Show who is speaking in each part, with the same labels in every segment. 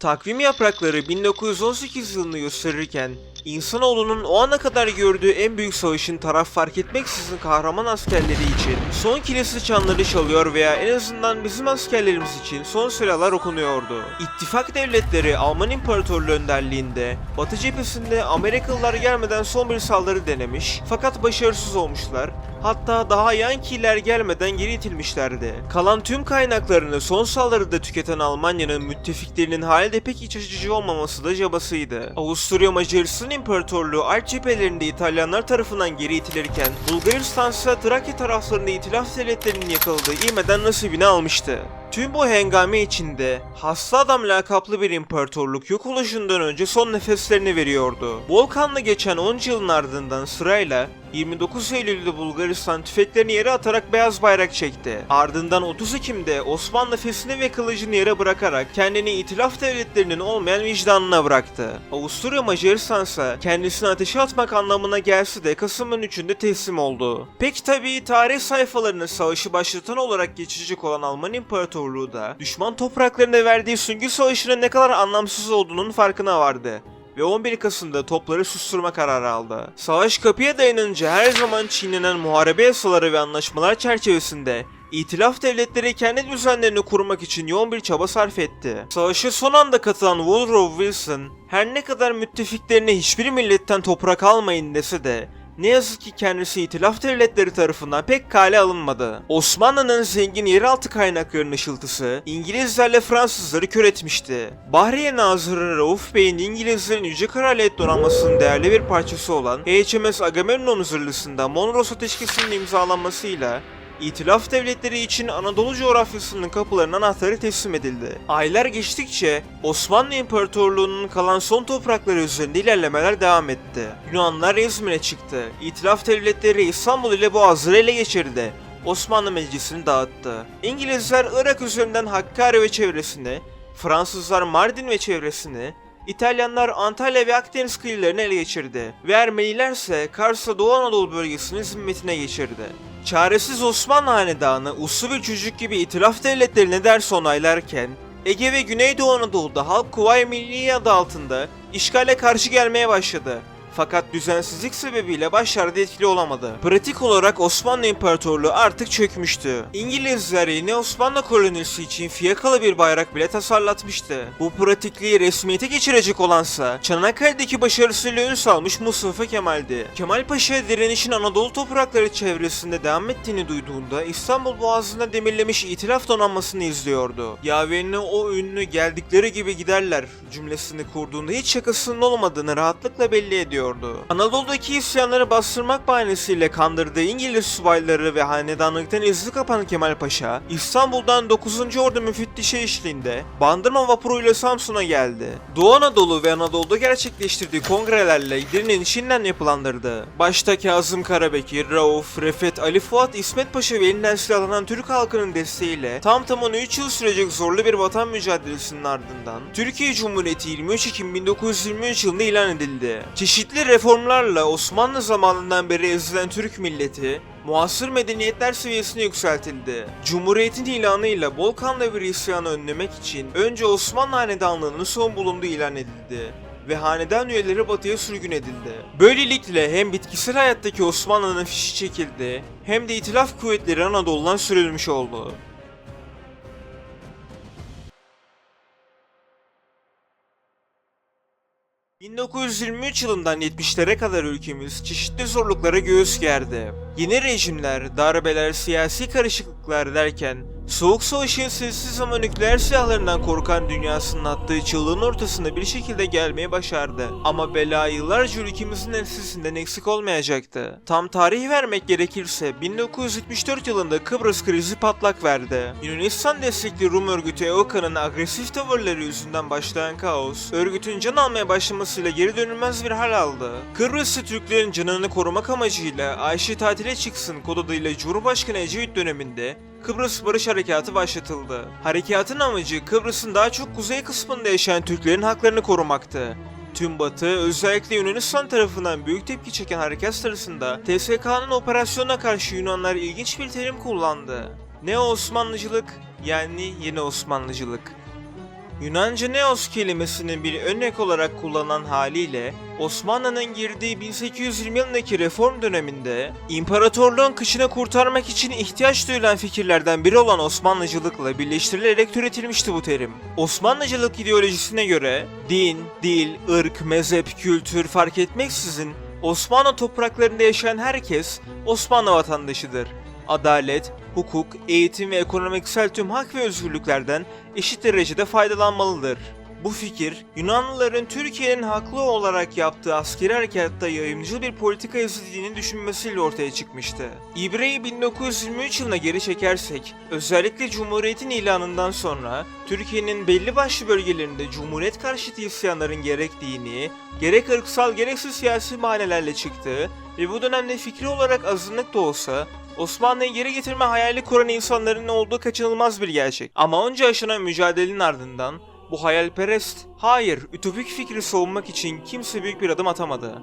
Speaker 1: Takvim yaprakları 1918 yılını gösterirken insanoğlunun o ana kadar gördüğü en büyük savaşın taraf fark etmeksizin kahraman askerleri için son kilise çanları çalıyor veya en azından bizim askerlerimiz için son silahlar okunuyordu. İttifak devletleri Alman İmparatorluğu önderliğinde Batı cephesinde Amerikalılar gelmeden son bir saldırı denemiş fakat başarısız olmuşlar Hatta daha Yankiler gelmeden geri itilmişlerdi. Kalan tüm kaynaklarını son saldırıda tüketen Almanya'nın müttefiklerinin halde pek iç açıcı olmaması da cabasıydı. Avusturya Macaristan İmparatorluğu Alp cephelerinde İtalyanlar tarafından geri itilirken Bulgaristan ise Trakya taraflarında itilaf devletlerinin yakaladığı İğme'den nasibini almıştı. Tüm bu hengame içinde hasta adam lakaplı bir imparatorluk yok oluşundan önce son nefeslerini veriyordu. Volkan'la geçen 10 yılın ardından sırayla 29 Eylül'de Bulgaristan tüfeklerini yere atarak beyaz bayrak çekti. Ardından 30 Ekim'de Osmanlı fesini ve kılıcını yere bırakarak kendini itilaf devletlerinin olmayan vicdanına bıraktı. Avusturya Macaristan ise kendisini ateşe atmak anlamına gelse de Kasım'ın 3'ünde teslim oldu. Peki tabii tarih sayfalarını savaşı başlatan olarak geçecek olan Alman İmparatorluğu da düşman topraklarında verdiği süngü savaşının ne kadar anlamsız olduğunun farkına vardı ve 11 Kasım'da topları susturma kararı aldı. Savaş kapıya dayanınca her zaman çiğnenen muharebe yasaları ve anlaşmalar çerçevesinde İtilaf devletleri kendi düzenlerini kurmak için yoğun bir çaba sarf etti. Savaşa son anda katılan Woodrow Wilson, her ne kadar müttefiklerine hiçbir milletten toprak almayın dese de ne yazık ki kendisi itilaf devletleri tarafından pek kale alınmadı. Osmanlı'nın zengin yeraltı kaynaklarının ışıltısı İngilizlerle Fransızları kör etmişti. Bahriye Nazırı Rauf Bey'in İngilizlerin Yüce Kraliyet donanmasının değerli bir parçası olan HMS Agamemnon zırhlısında Monroe Ateşkesi'nin imzalanmasıyla İtilaf devletleri için Anadolu coğrafyasının kapılarının anahtarı teslim edildi. Aylar geçtikçe Osmanlı İmparatorluğu'nun kalan son toprakları üzerinde ilerlemeler devam etti. Yunanlar İzmir'e çıktı. İtilaf devletleri İstanbul ile Boğazları ele geçirdi. Osmanlı Meclisi'ni dağıttı. İngilizler Irak üzerinden Hakkari ve çevresini, Fransızlar Mardin ve çevresini, İtalyanlar Antalya ve Akdeniz kıyılarını ele geçirdi ve Ermeniler ise Kars'la Doğu Anadolu bölgesini zimmetine geçirdi. Çaresiz Osmanlı Hanedanı uslu bir çocuk gibi itilaf devletlerine ders onaylarken Ege ve Güneydoğu Anadolu'da halk Kuvayi Milliye adı altında işgale karşı gelmeye başladı. Fakat düzensizlik sebebiyle başlarda etkili olamadı. Pratik olarak Osmanlı İmparatorluğu artık çökmüştü. İngilizler yeni Osmanlı kolonisi için fiyakalı bir bayrak bile tasarlatmıştı. Bu pratikliği resmiyete geçirecek olansa Çanakkale'deki başarısıyla ün salmış Mustafa Kemal'di. Kemal Paşa direnişin Anadolu toprakları çevresinde devam ettiğini duyduğunda İstanbul Boğazı'nda demirlemiş itilaf donanmasını izliyordu. Yaverine o ünlü geldikleri gibi giderler cümlesini kurduğunda hiç şakasının olmadığını rahatlıkla belli ediyordu. Anadolu'daki isyanları bastırmak bahanesiyle kandırdığı İngiliz subayları ve hanedanlıktan izni kapan Kemal Paşa, İstanbul'dan 9. Ordu müfettişi eşliğinde Bandırma vapuruyla Samsun'a geldi. Doğu Anadolu ve Anadolu'da gerçekleştirdiği kongrelerle direnişinden yapılandırdı. Başta Kazım Karabekir, Rauf, Refet, Ali Fuat, İsmet Paşa ve elinden silahlanan Türk halkının desteğiyle tam tamına 3 yıl sürecek zorlu bir vatan mücadelesinin ardından Türkiye Cumhuriyeti 23 Ekim 1923 yılında ilan edildi. Çeşitli reformlarla Osmanlı zamanından beri ezilen Türk milleti muasır medeniyetler seviyesine yükseltildi. Cumhuriyetin ilanıyla bol kanlı bir isyanı önlemek için önce Osmanlı Hanedanlığı'nın son bulunduğu ilan edildi ve hanedan üyeleri batıya sürgün edildi. Böylelikle hem bitkisel hayattaki Osmanlı'nın fişi çekildi hem de itilaf kuvvetleri Anadolu'dan sürülmüş oldu. 1923 yılından 70'lere kadar ülkemiz çeşitli zorluklara göğüs gerdi. Yeni rejimler, darbeler, siyasi karışıklıklar derken Soğuk Savaş'ın sessiz ama nükleer silahlarından korkan dünyasının attığı çığlığın ortasında bir şekilde gelmeye başardı. Ama bela yıllarca ülkemizin ensesinden eksik olmayacaktı. Tam tarih vermek gerekirse 1974 yılında Kıbrıs krizi patlak verdi. Yunanistan destekli Rum örgütü EOKA'nın agresif tavırları yüzünden başlayan kaos, örgütün can almaya başlamasıyla geri dönülmez bir hal aldı. Kıbrıslı Türklerin canını korumak amacıyla Ayşe tatile çıksın kod adıyla Cumhurbaşkanı Ecevit döneminde Kıbrıs Barış Harekatı başlatıldı. Harekatın amacı Kıbrıs'ın daha çok kuzey kısmında yaşayan Türklerin haklarını korumaktı. Tüm Batı, özellikle Yunanistan tarafından büyük tepki çeken harekat sırasında TSK'nın operasyona karşı Yunanlar ilginç bir terim kullandı. Ne Osmanlıcılık yani yeni Osmanlıcılık. Yunanca neos kelimesinin bir örnek olarak kullanılan haliyle Osmanlı'nın girdiği 1820 yılındaki reform döneminde imparatorluğun kışını kurtarmak için ihtiyaç duyulan fikirlerden biri olan Osmanlıcılıkla birleştirilerek türetilmişti bu terim. Osmanlıcılık ideolojisine göre din, dil, ırk, mezhep, kültür fark etmeksizin Osmanlı topraklarında yaşayan herkes Osmanlı vatandaşıdır. Adalet, hukuk, eğitim ve ekonomiksel tüm hak ve özgürlüklerden eşit derecede faydalanmalıdır. Bu fikir, Yunanlıların Türkiye'nin haklı olarak yaptığı askeri harekatta yayımcı bir politika izlediğini düşünmesiyle ortaya çıkmıştı. İbre'yi 1923 yılına geri çekersek, özellikle Cumhuriyet'in ilanından sonra Türkiye'nin belli başlı bölgelerinde Cumhuriyet karşıtı isyanların gerek dini, gerek ırksal gerekse siyasi manelerle çıktığı ve bu dönemde fikri olarak azınlık da olsa Osmanlı'yı geri getirme hayali kuran insanların olduğu kaçınılmaz bir gerçek. Ama onca aşınan mücadelenin ardından bu hayalperest, hayır ütopik fikri savunmak için kimse büyük bir adım atamadı.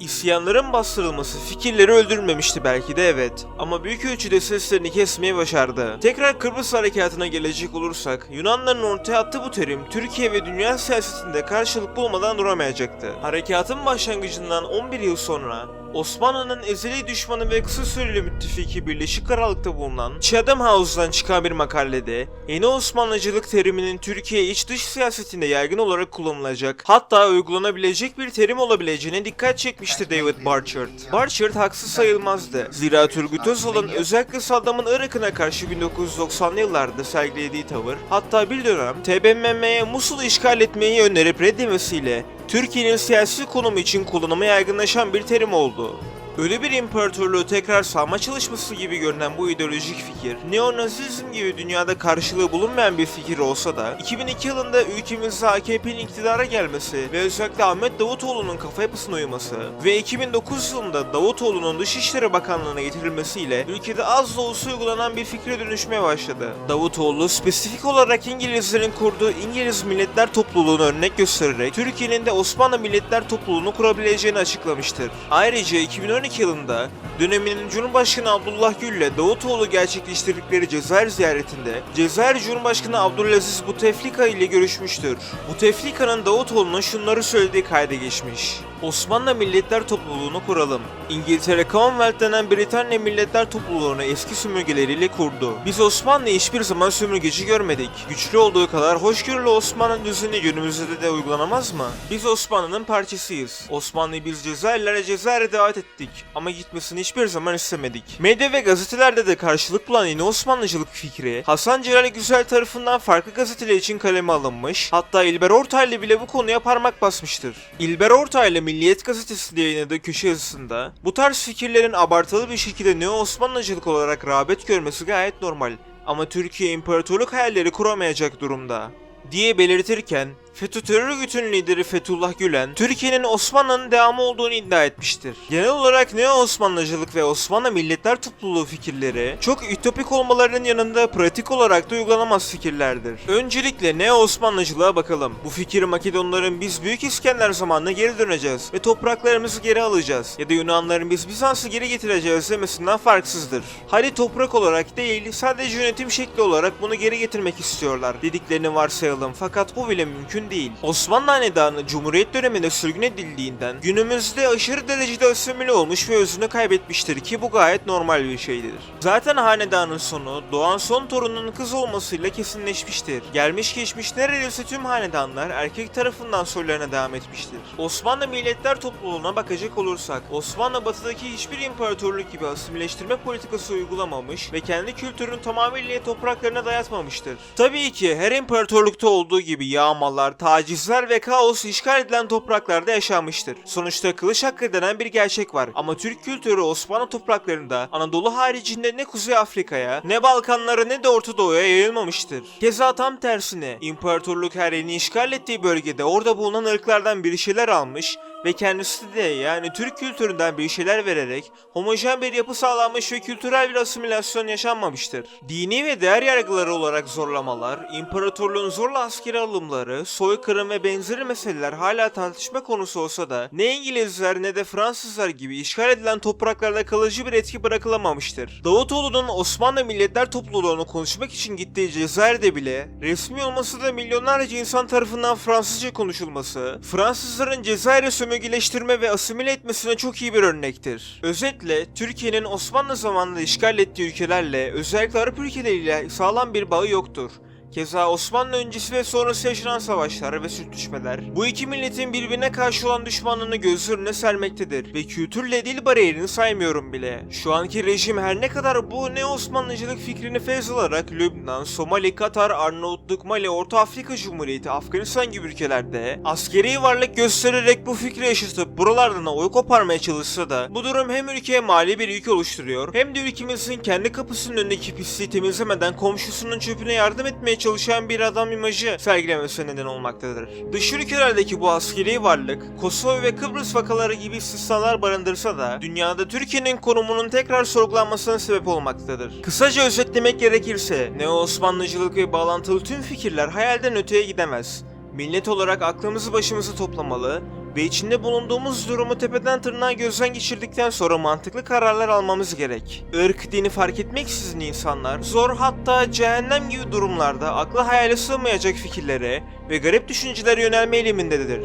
Speaker 1: İsyanların bastırılması fikirleri öldürmemişti belki de evet ama büyük ölçüde seslerini kesmeyi başardı. Tekrar Kıbrıs harekatına gelecek olursak Yunanların ortaya attığı bu terim Türkiye ve dünya siyasetinde karşılık bulmadan duramayacaktı. Harekatın başlangıcından 11 yıl sonra Osmanlı'nın ezeli düşmanı ve kısa süreli müttefiki Birleşik Krallık'ta bulunan Chatham House'dan çıkan bir makalede yeni Osmanlıcılık teriminin Türkiye iç dış siyasetinde yaygın olarak kullanılacak hatta uygulanabilecek bir terim olabileceğine dikkat çekmişti David Barchard. Barchard haksız sayılmazdı. Zira Turgut Özal'ın özellikle Saddam'ın Irak'ına karşı 1990'lı yıllarda sergilediği tavır hatta bir dönem TBMM'ye Musul'u işgal etmeyi önerip reddemesiyle Türkiye'nin siyasi konumu için kullanıma yaygınlaşan bir terim oldu. Öyle bir imparatorluğu tekrar sağma çalışması gibi görünen bu ideolojik fikir, neonazizm gibi dünyada karşılığı bulunmayan bir fikir olsa da, 2002 yılında ülkemizde AKP'nin iktidara gelmesi ve özellikle Ahmet Davutoğlu'nun kafa yapısına uyması ve 2009 yılında Davutoğlu'nun Dışişleri Bakanlığı'na getirilmesiyle ülkede az da olsa uygulanan bir fikre dönüşmeye başladı. Davutoğlu spesifik olarak İngilizlerin kurduğu İngiliz Milletler Topluluğu'nu örnek göstererek Türkiye'nin de Osmanlı Milletler Topluluğu'nu kurabileceğini açıklamıştır. Ayrıca 2012 yılında döneminin Cumhurbaşkanı Abdullah Gül ile Davutoğlu gerçekleştirdikleri Cezayir ziyaretinde Cezayir Cumhurbaşkanı Abdülaziz Bouteflika ile görüşmüştür. Bouteflika'nın Davutoğlu'nun şunları söylediği kayda geçmiş. Osmanlı Milletler Topluluğunu kuralım. İngiltere Commonwealth denen Britanya Milletler Topluluğunu eski sömürgeleriyle kurdu. Biz Osmanlı'yı hiçbir zaman sömürgeci görmedik. Güçlü olduğu kadar hoşgörülü Osmanlı düzeni günümüzde de uygulanamaz mı? Biz Osmanlı'nın parçasıyız. Osmanlı'yı biz Cezayirlere Cezayir'e davet ettik. Ama gitmesini hiçbir zaman istemedik. Medya ve gazetelerde de karşılık bulan yeni Osmanlıcılık fikri, Hasan Celal Güzel tarafından farklı gazeteler için kaleme alınmış, hatta İlber Ortaylı bile bu konuya parmak basmıştır. İlber Ortaylı Milliyet Gazetesi'nde yayınladığı köşe yazısında, bu tarz fikirlerin abartılı bir şekilde Neo Osmanlıcılık olarak rağbet görmesi gayet normal. Ama Türkiye imparatorluk hayalleri kuramayacak durumda diye belirtirken FETÖ terör örgütünün lideri Fethullah Gülen, Türkiye'nin Osmanlı'nın devamı olduğunu iddia etmiştir. Genel olarak Neo Osmanlıcılık ve Osmanlı Milletler Topluluğu fikirleri çok ütopik olmalarının yanında pratik olarak da uygulanamaz fikirlerdir. Öncelikle Neo Osmanlıcılığa bakalım. Bu fikir Makedonların biz Büyük İskender zamanına geri döneceğiz ve topraklarımızı geri alacağız ya da Yunanların biz Bizans'ı geri getireceğiz demesinden farksızdır. Hadi toprak olarak değil sadece yönetim şekli olarak bunu geri getirmek istiyorlar dediklerini varsayalım fakat bu bile mümkün değil. Osmanlı Hanedanı Cumhuriyet döneminde sürgün edildiğinden günümüzde aşırı derecede asimile olmuş ve özünü kaybetmiştir ki bu gayet normal bir şeydir. Zaten hanedanın sonu doğan son torunun kız olmasıyla kesinleşmiştir. Gelmiş geçmiş neredeyse tüm hanedanlar erkek tarafından soylarına devam etmiştir. Osmanlı Milletler Topluluğuna bakacak olursak Osmanlı batıdaki hiçbir imparatorluk gibi asimileştirme politikası uygulamamış ve kendi kültürünü tamamıyla topraklarına dayatmamıştır. Tabii ki her imparatorlukta olduğu gibi yağmalar, tacizler ve kaos işgal edilen topraklarda yaşanmıştır. Sonuçta kılıç hakkı denen bir gerçek var ama Türk kültürü Osmanlı topraklarında Anadolu haricinde ne Kuzey Afrika'ya, ne Balkanlara ne de Orta Doğu'ya yayılmamıştır. Keza tam tersine imparatorluk her yerini işgal ettiği bölgede orada bulunan ırklardan bir şeyler almış ve kendisi de yani Türk kültüründen bir şeyler vererek homojen bir yapı sağlanmış ve kültürel bir asimilasyon yaşanmamıştır. Dini ve değer yargıları olarak zorlamalar, imparatorluğun zorla askeri alımları, soykırım ve benzeri meseleler hala tartışma konusu olsa da ne İngilizler ne de Fransızlar gibi işgal edilen topraklarda kalıcı bir etki bırakılamamıştır. Davutoğlu'nun Osmanlı Milletler Topluluğunu konuşmak için gittiği Cezayir'de bile resmi olması da milyonlarca insan tarafından Fransızca konuşulması, Fransızların Cezayir'i sömürgeleştirme ve asimile etmesine çok iyi bir örnektir. Özetle Türkiye'nin Osmanlı zamanında işgal ettiği ülkelerle özellikle Arap ülkeleriyle sağlam bir bağı yoktur. Keza Osmanlı öncesi ve sonrası yaşanan savaşlar ve sürtüşmeler bu iki milletin birbirine karşı olan düşmanlığını göz önüne sermektedir ve kültürle dil bariyerini saymıyorum bile. Şu anki rejim her ne kadar bu ne Osmanlıcılık fikrini feyz alarak Lübnan, Somali, Katar, Arnavutluk, Mali, Orta Afrika Cumhuriyeti, Afganistan gibi ülkelerde askeri varlık göstererek bu fikri yaşatıp buralardan oy koparmaya çalışsa da bu durum hem ülkeye mali bir yük oluşturuyor hem de ülkemizin kendi kapısının önündeki pisliği temizlemeden komşusunun çöpüne yardım etmeye çalışan bir adam imajı sergilemesine neden olmaktadır. Dış ülkelerdeki bu askeri varlık, Kosova ve Kıbrıs vakaları gibi istisnalar barındırsa da dünyada Türkiye'nin konumunun tekrar sorgulanmasına sebep olmaktadır. Kısaca özetlemek gerekirse Neo-Osmanlıcılık ve bağlantılı tüm fikirler hayalden öteye gidemez. Millet olarak aklımızı başımızı toplamalı ve içinde bulunduğumuz durumu tepeden tırnağa gözden geçirdikten sonra mantıklı kararlar almamız gerek. Irk, dini fark etmeksizin insanlar zor hatta cehennem gibi durumlarda akla hayale sığmayacak fikirlere ve garip düşüncelere yönelme eğilimindedir.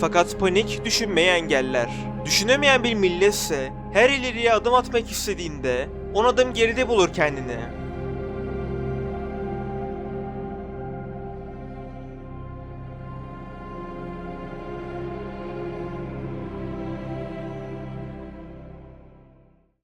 Speaker 1: Fakat panik düşünmeyi engeller. Düşünemeyen bir milletse her ileriye adım atmak istediğinde on adım geride bulur kendini.